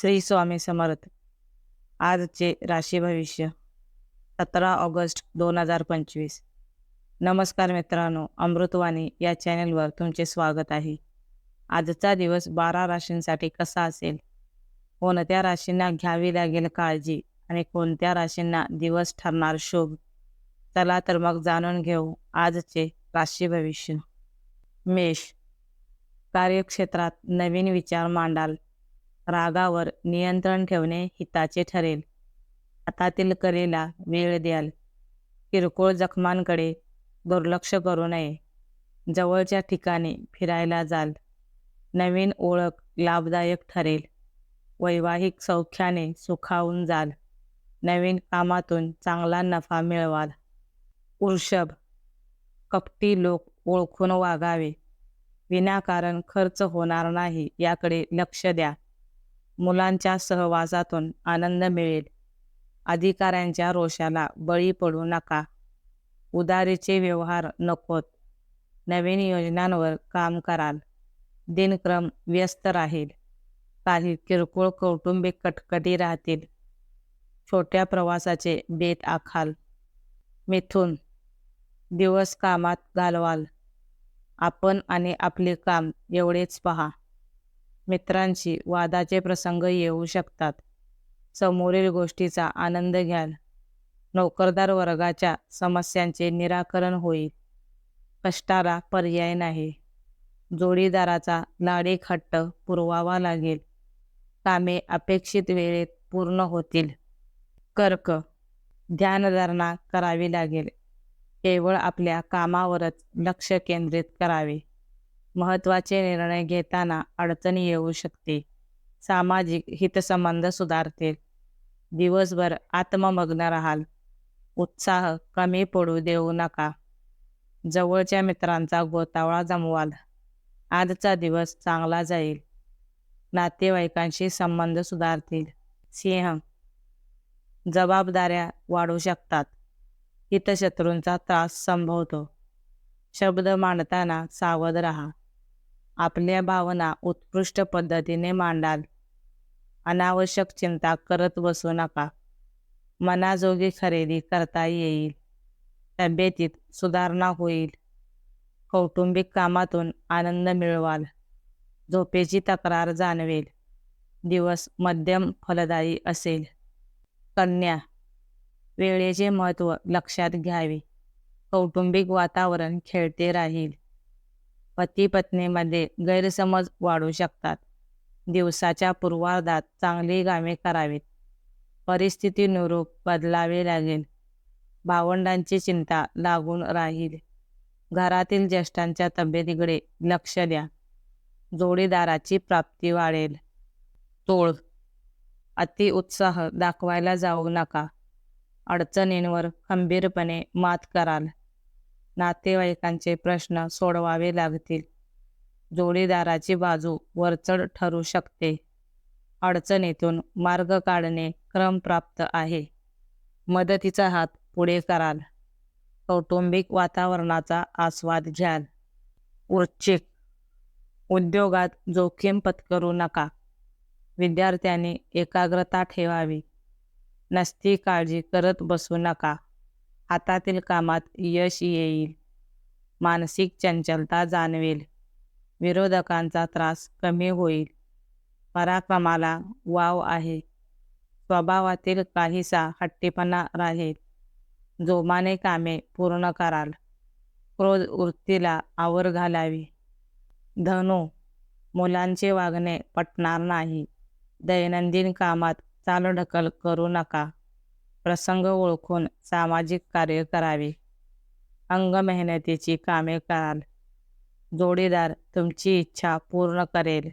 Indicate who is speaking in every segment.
Speaker 1: श्री स्वामी समर्थ. आजचे राशी भविष्य सतरा ऑगस्ट दोन हजार पंचवीस. नमस्कार मित्रांनो अमृतवाणी या चॅनलवर तुमचे स्वागत आहे. आजचा दिवस बारा राशींसाठी कसा असेल? कोणत्या राशींना घ्यावी लागेल काळजी आणि कोणत्या राशींना दिवस ठरणार शुभ? चला तर मग जाणून घेऊ आजचे राशी भविष्य. मेष कार्यक्षेत्रात नवीन विचार मांडाल. रागावर नियंत्रण ठेवणे हिताचे ठरेल. हातातील कलेला वेळ द्याल. किरकोळ जखमांकडे दुर्लक्ष करू नये. जवळच्या ठिकाणी फिरायला जाल. नवीन ओळख लाभदायक ठरेल. वैवाहिक सौख्याने सुखावून जाल. नवीन कामातून चांगला नफा मिळवाल. वृषभ कपटी लोक ओळखून वागावे. विनाकारण खर्च होणार नाही याकडे लक्ष द्या. मुलांच्या सहवासातून आनंद मिळेल. अधिकाऱ्यांच्या रोषाला बळी पडू नका. उदारीचे व्यवहार नकोत. नवीन योजनांवर काम कराल. दिनक्रम व्यस्त राहील. काही किरकोळ कौटुंबिक कटकटी राहतील. छोट्या प्रवासाचे बेत आखाल. मिथून दिवस कामात घालवाल. आपण आणि आपले काम एवढेच पहा. मित्रांशी वादाचे प्रसंग येऊ शकतात. समोरील गोष्टीचा आनंद घ्याल. नोकरदार वर्गाच्या समस्यांचे निराकरण होईल. कष्टाला पर्याय नाही. जोडीदाराचा लाडीखट्ट पुरवावा लागेल. कामे अपेक्षित वेळेत पूर्ण होतील. कर्क ध्यानधारणा करावी लागेल. केवळ आपल्या कामावरच लक्ष केंद्रित करावे. महत्त्वाचे निर्णय घेताना अडचणी येऊ शकते. सामाजिक हितसंबंध सुधारतील. दिवसभर आत्ममग्न राहाल. उत्साह कमी पडू देऊ नका. जवळच्या मित्रांचा गोतावळा जमवाल. आजचा दिवस चांगला जाईल. नातेवाईकांशी संबंध सुधारतील. सिंह जबाबदाऱ्या वाढू शकतात. हितशत्रूंचा त्रास संभवतो. शब्द मांडताना सावध राहा. आपल्या भावना उत्कृष्ट पद्धतीने मांडाल. अनावश्यक चिंता करत बसू नका. मनाजोगी खरेदी करता येईल. तब्येतीत सुधारणा होईल. कौटुंबिक कामातून आनंद मिळवाल. झोपेची तक्रार जाणवेल. दिवस मध्यम फलदायी असेल. कन्या वेळेचे महत्त्व लक्षात घ्यावे. कौटुंबिक वातावरण खेळते राहील. पती पत्नीमध्ये गैरसमज वाढू शकतात. दिवसाच्या पूर्वार्धात चांगली कामे करावीत. परिस्थितीनुरूप बदलावे लागेल. भावंडांची चिंता लागून राहील. घरातील ज्येष्ठांच्या तब्येतीकडे लक्ष द्या. जोडीदाराची प्राप्ती वाढेल. तोळ अति उत्साह दाखवायला जाऊ नका. अडचणींवर खंबीरपणे मात कराल. नातेवाईकांचे प्रश्न सोडवावे लागतील. जोडीदाराची बाजू वरचढ ठरू शकते. अडचणीतून मार्ग काढणे क्रमप्राप्त आहे. मदतीचा हात पुढे कराल. कौटुंबिक वातावरणाचा आस्वाद घ्याल. वृश्चिक उद्योगात जोखीम पत्करू नका. विद्यार्थ्यांनी एकाग्रता ठेवावी. नसती काळजी करत बसू नका. हातातील कामात यश येईल. मानसिक चंचलता जाणवेल. विरोधकांचा त्रास कमी होईल. पराक्रमाला वाव आहे. स्वभावातील काहीसा हट्टीपणा राहील. जोमाने कामे पूर्ण कराल. क्रोध वृत्तीला आवर घालावी. धनु मुलांचे वागणे पटणार नाही. दैनंदिन कामात चालढकल करू नका. प्रसंग ओळखून सामाजिक कार्य करावे. अंग मेहनतीची कामे कराल. जोडीदार तुमची इच्छा पूर्ण करेल.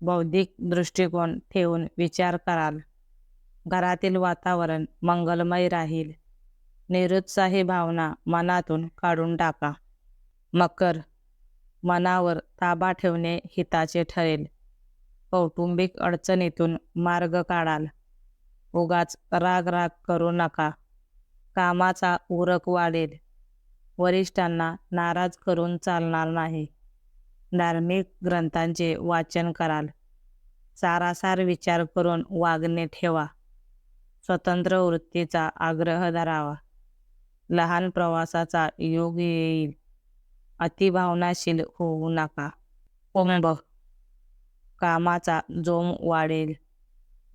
Speaker 1: बौद्धिक दृष्टिकोन ठेवून विचार कराल. घरातील वातावरण मंगलमय राहील. निरुत्साही भावना मनातून काढून टाका. मकर मनावर ताबा ठेवणे हिताचे ठरेल. कौटुंबिक अडचणीतून मार्ग काढाल. उगाच राग राग करू नका. कामाचा उरक वाढेल. वरिष्ठांना नाराज करून चालणार नाही. धार्मिक ग्रंथांचे वाचन कराल. सारासार विचार करून वागणे ठेवा. स्वतंत्र वृत्तीचा आग्रह धरावा. लहान प्रवासाचा योग येईल. अतिभावनाशील होऊ नका. कुंभ. कामाचा जोम वाढेल.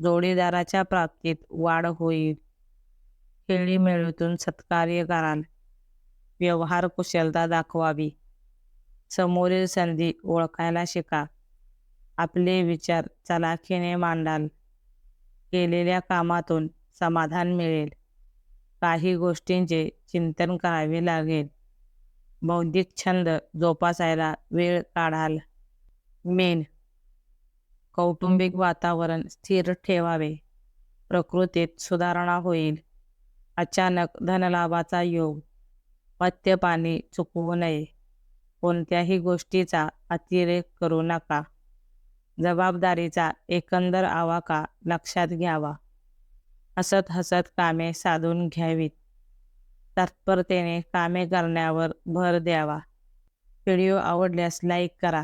Speaker 1: जोडीदाराच्या प्राप्तीत वाढ होईल. खेळीमेळीतून सत्कार्य कराल. व्यवहार कुशलता दाखवावी. समोरील संधी ओळखायला शिका. आपले विचार चलाखीने मांडाल. केलेल्या कामातून समाधान मिळेल. काही गोष्टींचे चिंतन करावे लागेल. बौद्धिक छंद जोपासायला वेळ काढाल. मेन कौटुंबिक वातावरण स्थिर ठेवावे. प्रकृतीत सुधारणा होईल. अचानक धनलाभाचा योग. मद्यपानी चुकवू नये. कोणत्याही गोष्टीचा अतिरेक करू नका. जबाबदारीचा एकंदर आवाका लक्षात घ्यावा. हसत हसत कामे साधून घ्यावीत. तत्परतेने कामे करण्यावर भर द्यावा. व्हिडिओ आवडल्यास लाईक करा.